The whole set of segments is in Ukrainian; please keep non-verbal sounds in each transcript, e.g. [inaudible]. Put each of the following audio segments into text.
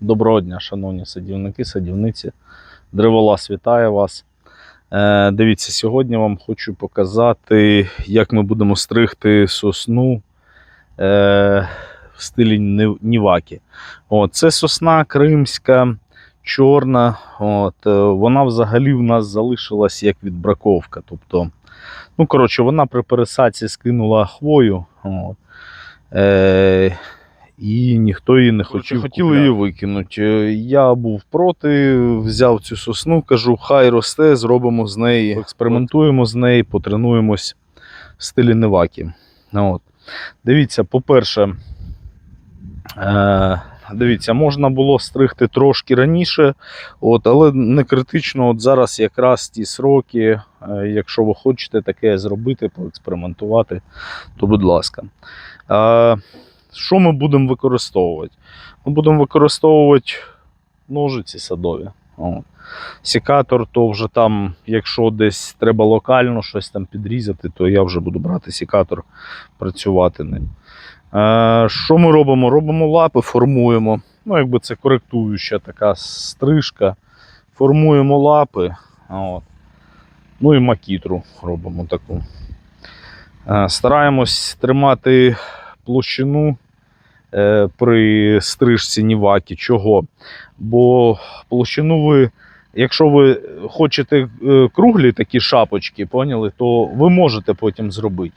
Доброго дня, шановні садівники, садівниці. Древолаз вітає вас. Е, дивіться, сьогодні вам хочу показати, як ми будемо стригти сосну е, в стилі Нівакі. От, це сосна кримська, чорна. От, е, вона взагалі в нас залишилась як відбраковка. Тобто, ну, коротше, вона при пересадці скинула хвою. От. Е, і ніхто її не хотів. Хотіли купляти. її викинути. Я був проти, взяв цю сосну, кажу, хай росте, зробимо з неї, експериментуємо з нею, потренуємось в стилі Невакі. Ну, От. Дивіться, по-перше, е, дивіться, можна було стригти трошки раніше, от, але не критично. От зараз якраз ті сроки, е, якщо ви хочете таке зробити, поекспериментувати, то будь ласка. Е, що ми будемо використовувати? Ми будемо використовувати ножиці садові. Сікатор, то вже там, якщо десь треба локально щось там підрізати, то я вже буду брати сікатор, працювати ним. Е, що ми робимо? Робимо лапи, формуємо. Ну, якби це коректуюча така стрижка. Формуємо лапи. От. Ну і макітру робимо таку. Е, стараємось тримати площину при стрижці ніваки. Чого? Бо площину ви, якщо ви хочете е, круглі такі шапочки, поняли, то ви можете потім зробити.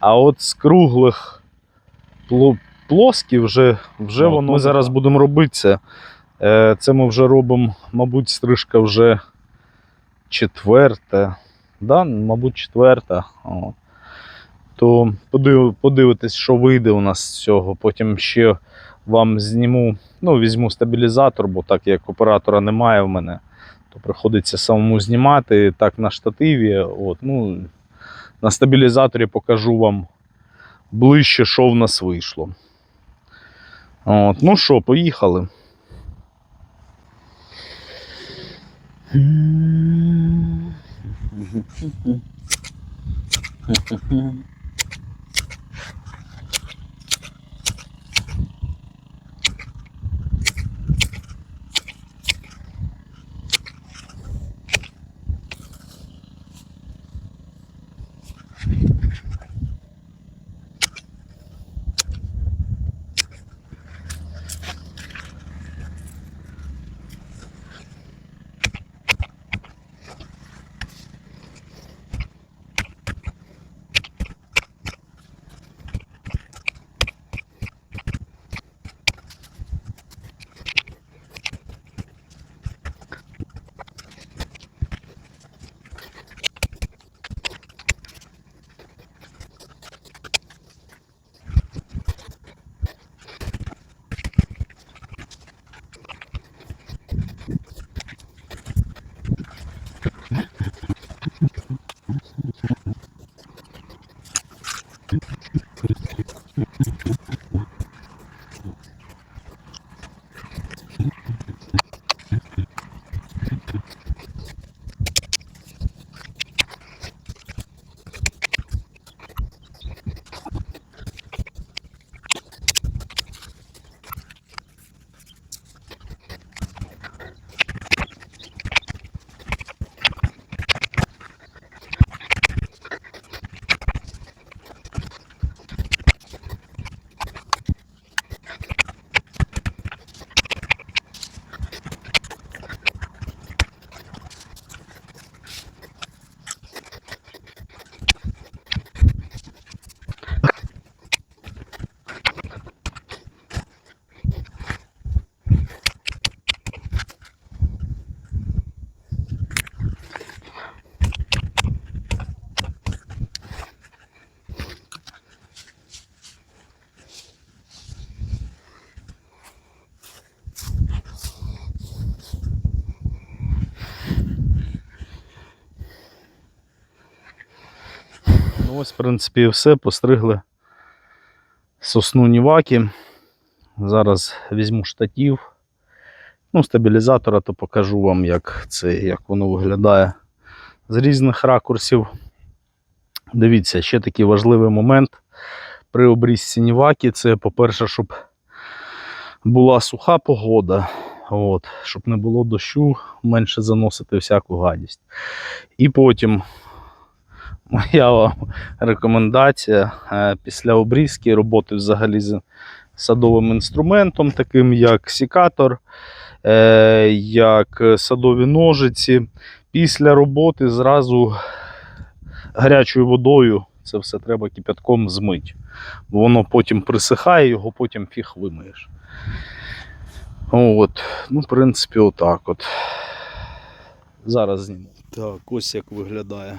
А от з круглих пло- плоскі вже, вже Ну, воно ми зараз так. будемо робити це. Е, Це ми вже робимо, мабуть, стрижка вже четверта. Да? Мабуть, четверта. О. То подив, подивитись, що вийде у нас з цього. Потім ще вам зніму, ну, візьму стабілізатор, бо так як оператора немає в мене, то приходиться самому знімати так на штативі. От, ну, на стабілізаторі покажу вам ближче, що в нас вийшло. От, ну що, поїхали. [laughs] Ну, ось, в принципі, все. Постригли сосну Ніваки. Зараз візьму штатів. Ну, стабілізатора, то покажу вам, як це, як воно виглядає з різних ракурсів. Дивіться, ще такий важливий момент при обрізці Ніваки. Це, по-перше, щоб була суха погода, от, щоб не було дощу, менше заносити всяку гадість. І потім моя вам рекомендація е, після обрізки роботи взагалі з садовим інструментом, таким як сікатор, е, як садові ножиці. Після роботи зразу гарячою водою це все треба кипятком змити. Воно потім присихає, його потім фіг вимиєш. От. Ну, в принципі, отак от. Зараз зніму. Так, ось як виглядає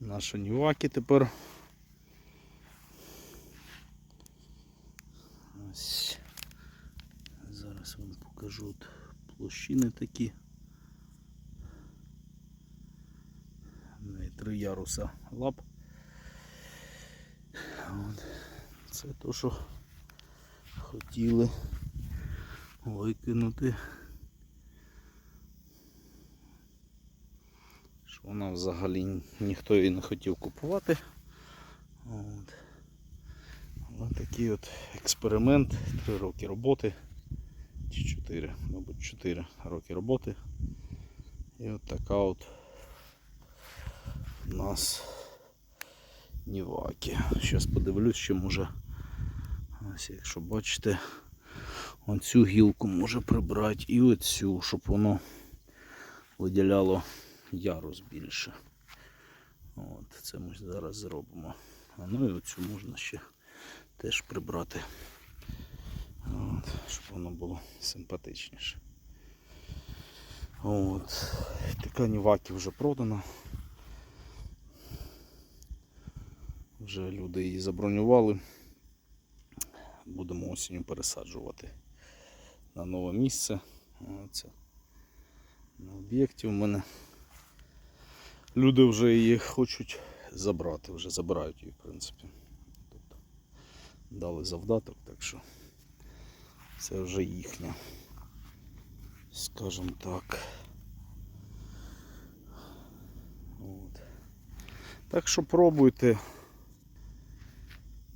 наша Нівакі тепер. Ось. Зараз вам покажу площини такі. Три яруса лап. От. Це то, що хотіли викинути. Що вона взагалі ніхто її не хотів купувати. От. Ось такий от експеримент, три роки роботи. Чи чотири, мабуть, чотири роки роботи. І от така от у нас Нівакі. Зараз подивлюсь, що може. Ось, якщо бачите, оцю гілку може прибрати і оцю, щоб воно виділяло ярус більше. От, це ми зараз зробимо. А ну і оцю можна ще теж прибрати. От, щоб воно було симпатичніше. От. Така Нівакі вже продана. Вже люди її забронювали. Будемо осінню пересаджувати на нове місце. Оце. На об'єкті у мене. Люди вже її хочуть забрати, вже забирають її, в принципі. Тобто дали завдаток, так що це вже їхня. Скажем так. От. Так що пробуйте.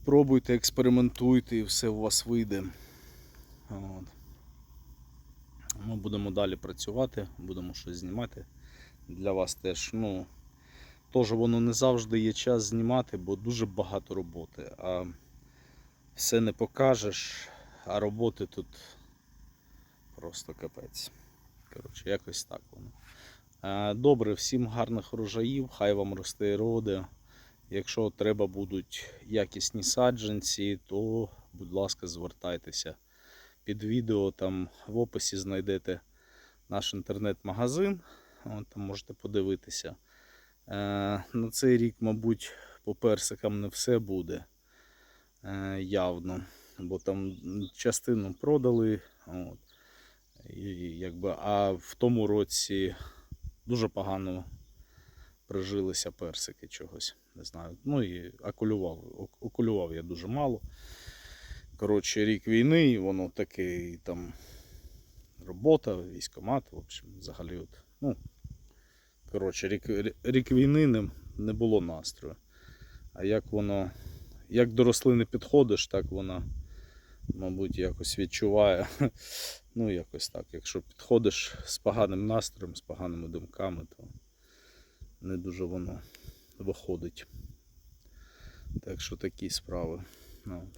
Пробуйте, експериментуйте і все у вас вийде. От. Ми будемо далі працювати, будемо щось знімати. Для вас теж, ну, теж воно не завжди є час знімати, бо дуже багато роботи. А все не покажеш, а роботи тут просто капець. Коротше, якось так воно. Е, Добре, всім гарних врожаїв, хай вам росте роди. Якщо треба будуть якісні саджанці, то, будь ласка, звертайтеся. Під відео там в описі знайдете наш інтернет-магазин. От, там можете подивитися. Е, на цей рік, мабуть, по персикам не все буде е, явно. Бо там частину продали. От. І, якби, а в тому році дуже погано прижилися персики чогось. Не знаю. Ну і окулював, окулював я дуже мало. Коротше, рік війни, і воно таке і там робота, військомат, в общем, взагалі. От, ну, коротше, рік, рік війни не, не було настрою. А як воно, як до рослини підходиш, так вона, мабуть, якось відчуває. [laughs] Ну, якось так. Якщо підходиш з поганим настроєм, з поганими думками, то не дуже воно виходить. Так що такі справи. Ну.